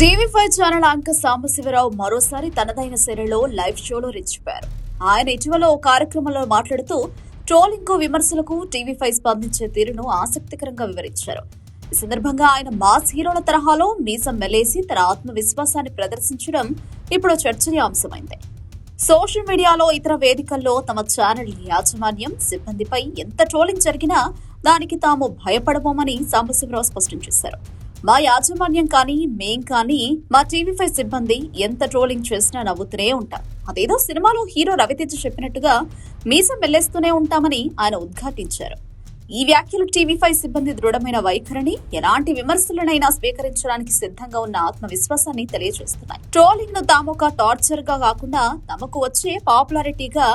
TV five channel అంక సాంబశివరావు మరోసారి తనదైన శైలిలో లైవ్ షోలో రెచ్చిపోయారు. ఆయన ఇటీవల ఓ కార్యక్రమంలో మాట్లాడుతూ ట్రోలింగ్ విమర్శలకు టీవీ ఫైవ్ స్పందించే తీరును ఆసక్తికరంగా వివరించారు. ఈ సందర్భంగా ఆయన మాస్ హీరోల తరహాలో మీసం మెలేసి తన ఆత్మవిశ్వాసాన్ని ప్రదర్శించడం ఇప్పుడు చర్చనీయాంశమైంది. సోషల్ మీడియాలో ఇతర వేదికల్లో తమ ఛానల్ యాజమాన్యం సిబ్బందిపై ఎంత ట్రోలింగ్ జరిగినా దానికి తాము భయపడబోమని సాంబశివరావు స్పష్టం చేశారు. మా యాజమాన్యం కానీ మేం కానీ మా టీవీ ఫైవ్ సిబ్బంది ఎంత ట్రోలింగ్ చేసినా నవ్వుతూనే ఉంటాం. అదేదో సినిమాలో హీరో రవితేజ చెప్పినట్టుగా మీసం వెళ్ళేస్తూనే ఉంటామని ఆయన ఉద్ఘాటించారు. ఈ వ్యాఖ్యలు టీవీ ఫైవ్ సిబ్బంది దృఢమైన వైఖరిని ఎలాంటి విమర్శలనైనా స్వీకరించడానికి సిద్ధంగా ఉన్న ఆత్మవిశ్వాసాన్ని తెలియజేస్తున్నాయి. ట్రోలింగ్ను తాము ఒక టార్చర్గా కాకుండా తమకు వచ్చే పాపులారిటీగా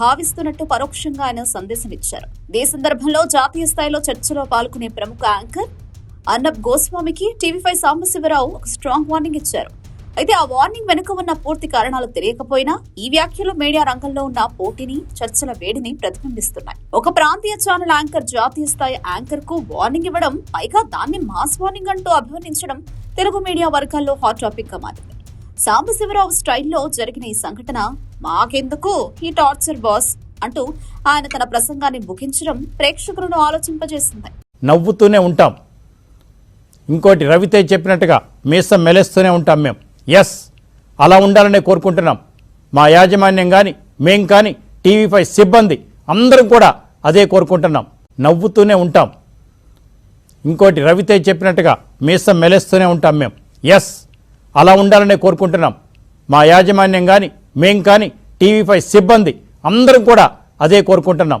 భావిస్తున్నట్టు పరోక్షంగా ఆయన సందేశం ఇచ్చారు ఈ సందర్భంలో జాతీయ స్థాయిలో చర్చలో పాల్గొనే ప్రముఖ యాంకర్ అర్నబ్ గోస్వామికి టీవీ ఫైవ్ సాంబశివరావు ఒక స్ట్రాంగ్ వార్నింగ్ ఇచ్చారు. అయితే ఆ వార్నింగ్ వెనుక ఉన్న పూర్తి కారణాలు తెలియకపోయినా ఈ వ్యాఖ్యలు మీడియా రంగంలో ఉన్న పోటీని చర్చల వేడిని ప్రతిబింబిస్తున్నాయి. ఒక ప్రాంతీయ ఛానల్ యాంకర్ జాతీయ స్థాయి యాంకర్కు వార్నింగ్ ఇవ్వడం పైగా దాన్ని మాస్ వార్నింగ్ అంటూ అభివర్ణించడం తెలుగు మీడియా వర్గాల్లో హాట్ టాపిక్గా మారింది. సాంబశివరావు స్టైల్లో జరిగిన ఈ సంఘటన మాకెందుకు? ఈ టార్చర్ బాస్ అంటూ ఆయన తన ప్రసంగాన్ని ముగించడం ప్రేక్షకులను ఆలోచింపజేసింది. నవ్వుతూనే ఉంటాం. ఇంకోటి రవితేజ్ చెప్పినట్టుగా మీసం మెలేస్తూనే ఉంటాం మేము ఎస్ అలా ఉండాలనే కోరుకుంటున్నాం. మా యాజమాన్యం కానీ మేం కానీ టీవీ ఫైవ్ సిబ్బంది అందరం కూడా అదే కోరుకుంటున్నాం. నవ్వుతూనే ఉంటాం. ఇంకోటి రవితేజ్ చెప్పినట్టుగా మీసం మెలేస్తూనే ఉంటాం మేము ఎస్ అలా ఉండాలనే కోరుకుంటున్నాం. మా యాజమాన్యం కానీ మేం కానీ టీవీ ఫైవ్ సిబ్బంది అందరం కూడా అదే కోరుకుంటున్నాం.